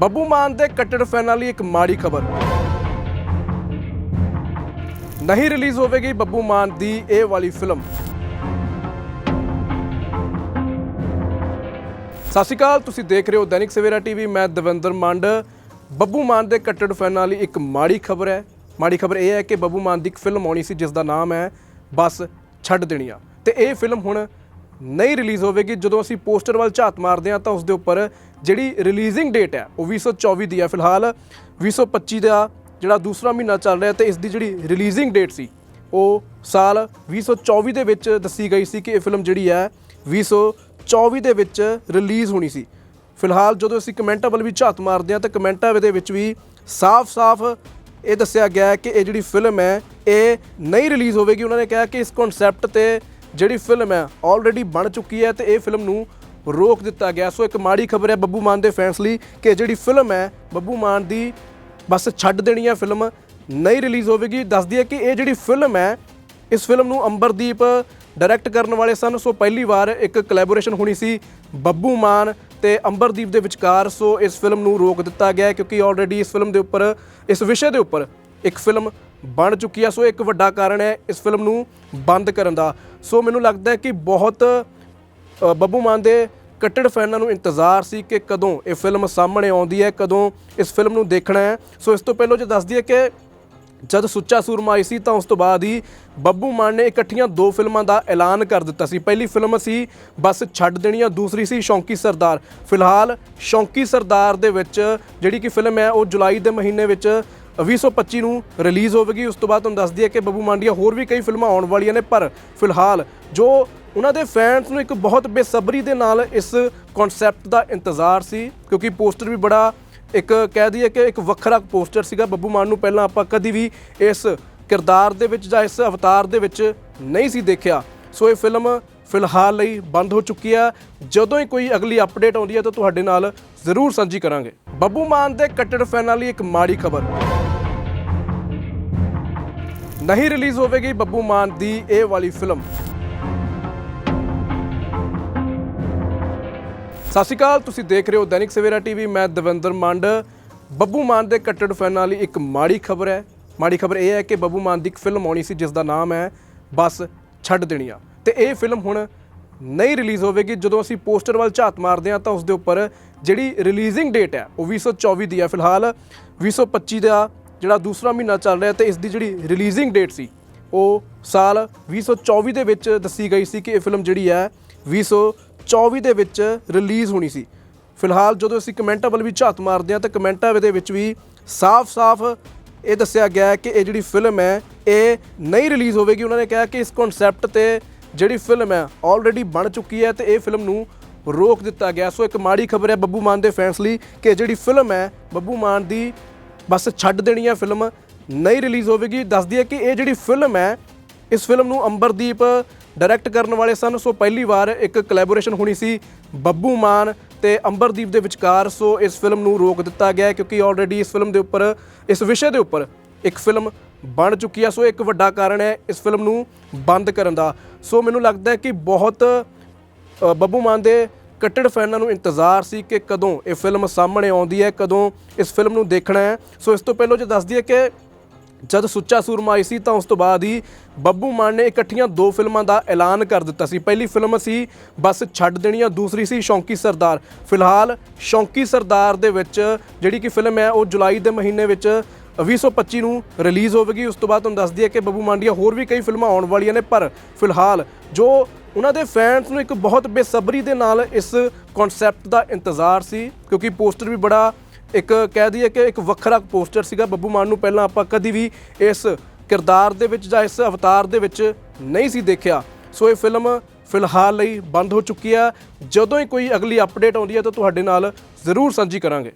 ਬੱਬੂ ਮਾਨ ਦੇ ਕੱਟੜ ਫੈਨਾਂ ਲਈ ਇੱਕ ਮਾੜੀ ਖਬਰ। ਨਹੀਂ ਰਿਲੀਜ਼ ਹੋਵੇਗੀ ਬੱਬੂ ਮਾਨ ਦੀ ਇਹ ਵਾਲੀ ਫਿਲਮ। ਸਤਿ ਸ਼੍ਰੀ ਅਕਾਲ, ਤੁਸੀਂ ਦੇਖ ਰਹੇ ਹੋ ਦੈਨਿਕ ਸਵੇਰਾ ਟੀਵੀ, ਮੈਂ ਦਵਿੰਦਰ ਮੰਡ। ਬੱਬੂ ਮਾਨ ਦੇ ਕੱਟੜ ਫੈਨਾਂ ਲਈ ਇੱਕ ਮਾੜੀ ਖਬਰ ਹੈ। ਮਾੜੀ ਖਬਰ ਇਹ ਹੈ ਕਿ ਬੱਬੂ ਮਾਨ ਦੀ ਇੱਕ ਫਿਲਮ ਆਉਣੀ ਸੀ, ਜਿਸ ਦਾ ਨਾਮ ਹੈ ਬਸ ਛੱਡ ਦੇਣੀਆਂ। ਤੇ ਇਹ ਫਿਲਮ ਹੁਣ ਨਹੀਂ ਰਿਲੀਜ਼ ਹੋਵੇਗੀ। ਜਦੋਂ ਅਸੀਂ ਪੋਸਟਰ ਵੱਲ ਝਾਤ ਮਾਰਦੇ ਹਾਂ ਤਾਂ ਉਸ ਦੇ ਉੱਪਰ ਜਿਹੜੀ ਰਿਲੀਜ਼ਿੰਗ ਡੇਟ ਹੈ, ਉਹ 2024 ਦੀ ਹੈ। ਫਿਲਹਾਲ 2025 ਦਾ ਜਿਹੜਾ ਦੂਸਰਾ ਮਹੀਨਾ ਚੱਲ ਰਿਹਾ ਤੇ ਇਸ ਦੀ ਜਿਹੜੀ ਰਿਲੀਜ਼ਿੰਗ ਡੇਟ ਸੀ, ਉਹ ਸਾਲ 2024 ਦੇ ਵਿੱਚ ਦੱਸੀ ਗਈ ਸੀ ਕਿ ਇਹ ਫਿਲਮ ਜਿਹੜੀ ਹੈ 2024 ਦੇ ਵਿੱਚ ਰਿਲੀਜ਼ ਹੋਣੀ ਸੀ। ਫਿਲਹਾਲ ਜਦੋਂ ਅਸੀਂ ਕਮੈਂਟਾਂ ਵੱਲ ਵੀ ਝਾਤ ਮਾਰਦੇ ਹਾਂ ਤਾਂ ਕਮੈਂਟਾਂ ਦੇ ਵਿੱਚ ਵੀ ਸਾਫ਼-ਸਾਫ਼ ਇਹ ਦੱਸਿਆ ਗਿਆ ਹੈ ਕਿ ਇਹ ਜਿਹੜੀ ਫਿਲਮ ਹੈ, ਇਹ ਨਹੀਂ ਰਿਲੀਜ਼ ਹੋਵੇਗੀ। ਉਹਨਾਂ ਨੇ ਕਿਹਾ ਕਿ ਇਸ ਕਨਸੈਪਟ ਤੇ ਜਿਹੜੀ ਫਿਲਮ ਹੈ ਆਲਰੇਡੀ ਬਣ ਚੁੱਕੀ ਹੈ ਤੇ ਇਹ ਫਿਲਮ ਨੂੰ ਰੋਕ ਦਿੱਤਾ ਗਿਆ। ਸੋ ਇੱਕ ਮਾੜੀ ਖਬਰ ਹੈ ਬੱਬੂ ਮਾਨ ਦੇ ਫੈਨਸ ਲਈ ਕਿ ਜਿਹੜੀ ਫਿਲਮ ਹੈ, ਬੱਬੂ ਮਾਨ ਦੀ ਬਸ ਛੱਡ ਦੇਣੀ ਹੈ ਫਿਲਮ ਨਹੀਂ ਰਿਲੀਜ਼ ਹੋਵੇਗੀ। ਦੱਸਦੀ ਹੈ ਕਿ ਇਹ ਜਿਹੜੀ ਫਿਲਮ ਹੈ, ਇਸ ਫਿਲਮ ਨੂੰ ਅੰਬਰਦੀਪ ਡਾਇਰੈਕਟ ਕਰਨ ਵਾਲੇ ਸਨ। ਸੋ ਪਹਿਲੀ ਵਾਰ ਇੱਕ ਕੋਲੈਬੋਰੇਸ਼ਨ ਹੋਣੀ ਸੀ ਬੱਬੂ ਮਾਨ ਤੇ ਅੰਬਰਦੀਪ ਦੇ ਵਿਚਕਾਰ। ਸੋ ਇਸ ਫਿਲਮ ਨੂੰ ਰੋਕ ਦਿੱਤਾ ਗਿਆ ਕਿਉਂਕਿ ਆਲਰੇਡੀ ਇਸ ਫਿਲਮ ਦੇ ਉੱਪਰ, ਇਸ ਵਿਸ਼ੇ ਦੇ ਉੱਪਰ ਇੱਕ ਫਿਲਮ ਬਣ ਚੁੱਕੀ ਹੈ ਸੋ ਇੱਕ ਵੱਡਾ ਕਾਰਨ ਹੈ ਇਸ ਫਿਲਮ ਨੂੰ ਬੰਦ ਕਰਨ ਦਾ। ਸੋ ਮੈਨੂੰ ਲੱਗਦਾ ਹੈ ਕਿ ਬਹੁਤ ਬੱਬੂ ਮਾਨ ਦੇ ਕੱਟੜ ਫੈਨਾਂ ਨੂੰ ਇੰਤਜ਼ਾਰ ਸੀ ਕਿ ਕਦੋਂ ਇਹ ਫਿਲਮ ਸਾਹਮਣੇ ਆਉਂਦੀ ਹੈ, ਕਦੋਂ ਇਸ ਫਿਲਮ ਨੂੰ ਦੇਖਣਾ ਹੈ। ਸੋ ਇਸ ਤੋਂ ਪਹਿਲਾਂ ਜੇ ਦੱਸਦੀ ਹੈ ਕਿ ਜਦ ਸੁੱਚਾ ਸੂਰਮਾ ਆਈ ਸੀ ਤਾਂ ਉਸ ਤੋਂ ਬਾਅਦ ਹੀ ਬੱਬੂ ਮਾਨ ਨੇ ਇਕੱਠੀਆਂ ਦੋ ਫਿਲਮਾਂ ਦਾ ਐਲਾਨ ਕਰ ਦਿੱਤਾ ਸੀ। ਪਹਿਲੀ ਫਿਲਮ ਸੀ ਬਸ ਛੱਡ ਦੇਣੀਆਂ ਦੂਸਰੀ ਸੀ ਸ਼ੌਂਕੀ ਸਰਦਾਰ। ਫਿਲਹਾਲ ਸ਼ੌਂਕੀ ਸਰਦਾਰ ਦੇ ਵਿੱਚ ਜਿਹੜੀ ਕਿ ਫਿਲਮ ਹੈ, ਉਹ ਜੁਲਾਈ ਦੇ ਮਹੀਨੇ ਵਿੱਚ 2025 ਨੂੰ ਰਿਲੀਜ਼ ਹੋਵੇਗੀ। ਉਸ ਤੋਂ ਬਾਅਦ ਤੁਹਾਨੂੰ ਦੱਸਦੀ ਹੈ ਕਿ ਬੱਬੂ ਮਾਨ ਦੀਆਂ ਹੋਰ ਵੀ ਕਈ ਫਿਲਮਾਂ ਆਉਣ ਵਾਲੀਆਂ ਨੇ, ਪਰ ਫਿਲਹਾਲ ਜੋ ਉਹਨਾਂ ਦੇ ਫੈਨਸ ਨੂੰ ਇੱਕ ਬਹੁਤ ਬੇਸਬਰੀ ਦੇ ਨਾਲ ਇਸ ਕਨਸੈਪਟ ਦਾ ਇੰਤਜ਼ਾਰ ਸੀ, ਕਿਉਂਕਿ ਪੋਸਟਰ ਵੀ ਬੜਾ ਇੱਕ ਕਹਿ ਦਈਏ ਕਿ ਇੱਕ ਵੱਖਰਾ ਪੋਸਟਰ ਸੀਗਾ। ਬੱਬੂ ਮਾਨ ਨੂੰ ਪਹਿਲਾਂ ਆਪਾਂ ਕਦੀ ਵੀ ਇਸ ਕਿਰਦਾਰ ਦੇ ਵਿੱਚ ਜਾਂ ਇਸ ਅਵਤਾਰ ਦੇ ਵਿੱਚ ਨਹੀਂ ਸੀ ਦੇਖਿਆ। ਸੋ ਇਹ ਫਿਲਮ ਫਿਲਹਾਲ ਲਈ ਬੰਦ ਹੋ ਚੁੱਕੀ ਆ। ਜਦੋਂ ਹੀ ਕੋਈ ਅਗਲੀ ਅਪਡੇਟ ਆਉਂਦੀ ਹੈ ਤਾਂ ਤੁਹਾਡੇ ਨਾਲ ਜ਼ਰੂਰ ਸਾਂਝੀ ਕਰਾਂਗੇ। ਬੱਬੂ ਮਾਨ ਦੇ ਕੱਟੜ ਫੈਨਾਂ ਲਈ ਇੱਕ ਮਾੜੀ ਖਬਰ। ਨਹੀਂ ਰਿਲੀਜ਼ ਹੋਵੇਗੀ ਬੱਬੂ ਮਾਨ ਦੀ ਇਹ ਵਾਲੀ ਫਿਲਮ। ਸਤਿ ਸ਼੍ਰੀ ਅਕਾਲ, ਤੁਸੀਂ ਦੇਖ ਰਹੇ ਹੋ ਦੈਨਿਕ ਸਵੇਰਾ ਟੀਵੀ, ਮੈਂ ਦਵਿੰਦਰ ਮੰਡ। ਬੱਬੂ ਮਾਨ ਦੇ ਕੱਟੜ ਫੈਨਾਂ ਲਈ ਇੱਕ ਮਾੜੀ ਖਬਰ ਹੈ। ਮਾੜੀ ਖਬਰ ਇਹ ਹੈ ਕਿ ਬੱਬੂ ਮਾਨ ਦੀ ਇੱਕ ਫਿਲਮ ਆਉਣੀ ਸੀ ਜਿਸ ਦਾ ਨਾਮ ਹੈ ਬਸ ਛੱਡ ਦੇਣੀ ਆ। ਤੇ ਇਹ ਫਿਲਮ ਹੁਣ ਨਹੀਂ ਰਿਲੀਜ਼ ਹੋਵੇਗੀ। ਜਦੋਂ ਅਸੀਂ ਪੋਸਟਰ ਵੱਲ ਝਾਤ ਮਾਰਦੇ ਹਾਂ ਤਾਂ ਉਸ ਦੇ ਉੱਪਰ ਜਿਹੜੀ ਰਿਲੀਜ਼ਿੰਗ ਡੇਟ ਹੈ, ਉਹ 2024 ਦੀ ਹੈ ਫਿਲਹਾਲ। 2025 ਦਾ ਜਿਹੜਾ ਦੂਸਰਾ ਮਹੀਨਾ ਚੱਲ ਰਿਹਾ ਤੇ ਇਸ ਦੀ ਜਿਹੜੀ ਰਿਲੀਜ਼ਿੰਗ ਡੇਟ ਸੀ, ਉਹ ਸਾਲ 2024 ਦੇ ਵਿੱਚ ਦੱਸੀ ਗਈ ਸੀ ਕਿ ਇਹ ਫਿਲਮ ਜਿਹੜੀ ਹੈ 2024 ਦੇ ਵਿੱਚ ਰਿਲੀਜ਼ ਹੋਣੀ ਸੀ। ਫਿਲਹਾਲ ਜਦੋਂ ਅਸੀਂ ਕਮੈਂਟਾਂ ਵੱਲ ਵੀ ਝਾਤ ਮਾਰਦੇ ਹਾਂ, ਤਾਂ ਕਮੈਂਟਾਂ ਦੇ ਵਿੱਚ ਵੀ ਸਾਫ਼-ਸਾਫ਼ ਇਹ ਦੱਸਿਆ ਗਿਆ ਹੈ ਕਿ ਇਹ ਜਿਹੜੀ ਫਿਲਮ ਹੈ, ਇਹ ਨਹੀਂ ਰਿਲੀਜ਼ ਹੋਵੇਗੀ। ਉਹਨਾਂ ਨੇ ਕਿਹਾ ਕਿ ਇਸ ਕਨਸੈਪਟ ਤੇ ਜਿਹੜੀ ਫਿਲਮ ਹੈ ਆਲਰੇਡੀ ਬਣ ਚੁੱਕੀ ਹੈ ਤੇ ਇਹ ਫਿਲਮ ਨੂੰ ਰੋਕ ਦਿੱਤਾ ਗਿਆ। ਸੋ ਇੱਕ ਮਾੜੀ ਖਬਰ ਹੈ ਬੱਬੂ ਮਾਨ ਦੇ ਫੈਨਸ ਲਈ ਕਿ ਜਿਹੜੀ ਫਿਲਮ ਹੈ, ਬੱਬੂ ਮਾਨ ਦੀ ਬਸ ਛੱਡ ਦੇਣੀ ਹੈ ਫਿਲਮ, ਨਹੀਂ ਰਿਲੀਜ਼ ਹੋਵੇਗੀ। ਦੱਸਦੀ ਹੈ ਕਿ ਇਹ ਜਿਹੜੀ ਫਿਲਮ ਹੈ, ਇਸ ਫਿਲਮ ਨੂੰ ਅੰਬਰਦੀਪ ਡਾਇਰੈਕਟ ਕਰਨ ਵਾਲੇ ਸਨ। ਸੋ ਪਹਿਲੀ ਵਾਰ ਇੱਕ ਕੋਲੈਬੋਰੇਸ਼ਨ ਹੋਣੀ ਸੀ ਬੱਬੂ ਮਾਨ ਤੇ ਅੰਬਰਦੀਪ ਦੇ ਵਿਚਕਾਰ। ਸੋ ਇਸ ਫਿਲਮ ਨੂੰ ਰੋਕ ਦਿੱਤਾ ਗਿਆ ਕਿਉਂਕਿ ਆਲਰੇਡੀ ਇਸ ਫਿਲਮ ਦੇ ਉੱਪਰ, ਇਸ ਵਿਸ਼ੇ ਦੇ ਉੱਪਰ ਇੱਕ ਫਿਲਮ ਬਣ ਚੁੱਕੀ ਹੈ। ਸੋ ਇੱਕ ਵੱਡਾ ਕਾਰਨ ਹੈ ਇਸ ਫਿਲਮ ਨੂੰ ਬੰਦ ਕਰਨ ਦਾ। ਸੋ ਮੈਨੂੰ ਲੱਗਦਾ ਹੈ ਕਿ ਬਹੁਤ ਬੱਬੂ ਮਾਨ ਦੇ ਕੱਟੜ ਫੈਨਾਂ ਨੂੰ ਇੰਤਜ਼ਾਰ ਸੀ ਕਿ ਕਦੋਂ ਇਹ ਫਿਲਮ ਸਾਹਮਣੇ ਆਉਂਦੀ ਹੈ, ਕਦੋਂ ਇਸ ਫਿਲਮ ਨੂੰ ਦੇਖਣਾ ਹੈ। ਸੋ ਇਸ ਤੋਂ ਪਹਿਲਾਂ ਜੇ ਦੱਸਦੀ ਹੈ ਕਿ ਜਦ ਸੁੱਚਾ ਸੂਰਮਾ ਆਈ ਸੀ ਤਾਂ ਉਸ ਤੋਂ ਬਾਅਦ ਹੀ ਬੱਬੂ ਮਾਨ ਨੇ ਇਕੱਠੀਆਂ ਦੋ ਫਿਲਮਾਂ ਦਾ ਐਲਾਨ ਕਰ ਦਿੱਤਾ ਸੀ। ਪਹਿਲੀ ਫਿਲਮ ਸੀ ਬਸ ਛੱਡ ਦੇਣੀਆਂ ਦੂਸਰੀ ਸੀ ਸ਼ੌਂਕੀ ਸਰਦਾਰ। ਫਿਲਹਾਲ ਸ਼ੌਂਕੀ ਸਰਦਾਰ ਦੇ ਵਿੱਚ ਜਿਹੜੀ ਕਿ ਫਿਲਮ ਹੈ, ਉਹ ਜੁਲਾਈ ਦੇ ਮਹੀਨੇ ਵਿੱਚ 2025 ਨੂੰ ਰਿਲੀਜ਼ ਹੋਵੇਗੀ। ਉਸ ਤੋਂ ਬਾਅਦ ਤੁਹਾਨੂੰ ਦੱਸਦੀ ਹੈ ਕਿ ਬੱਬੂ ਮਾਨ ਦੀਆਂ ਹੋਰ ਵੀ ਕਈ ਫਿਲਮਾਂ ਆਉਣ ਵਾਲੀਆਂ ਨੇ, ਪਰ ਫਿਲਹਾਲ ਜੋ ਉਹਨਾਂ ਦੇ ਫੈਨਸ ਨੂੰ ਇੱਕ ਬਹੁਤ ਬੇਸਬਰੀ ਦੇ ਨਾਲ ਇਸ ਕਨਸੈਪਟ ਦਾ ਇੰਤਜ਼ਾਰ ਸੀ, ਕਿਉਂਕਿ ਪੋਸਟਰ ਵੀ ਬੜਾ ਇੱਕ ਕਹਿ ਦਈਏ ਕਿ ਇੱਕ ਵੱਖਰਾ ਪੋਸਟਰ ਸੀਗਾ। ਬੱਬੂ ਮਾਨ ਨੂੰ ਪਹਿਲਾਂ ਆਪਾਂ ਕਦੀ ਵੀ ਇਸ ਕਿਰਦਾਰ ਦੇ ਵਿੱਚ ਜਾਂ ਇਸ ਅਵਤਾਰ ਦੇ ਵਿੱਚ ਨਹੀਂ ਸੀ ਦੇਖਿਆ। ਸੋ ਇਹ ਫਿਲਮ ਫਿਲਹਾਲ ਲਈ ਬੰਦ ਹੋ ਚੁੱਕੀ ਆ। ਜਦੋਂ ਹੀ ਕੋਈ ਅਗਲੀ ਅਪਡੇਟ ਆਉਂਦੀ ਹੈ ਤਾਂ ਤੁਹਾਡੇ ਨਾਲ ਜ਼ਰੂਰ ਸਾਂਝੀ ਕਰਾਂਗੇ।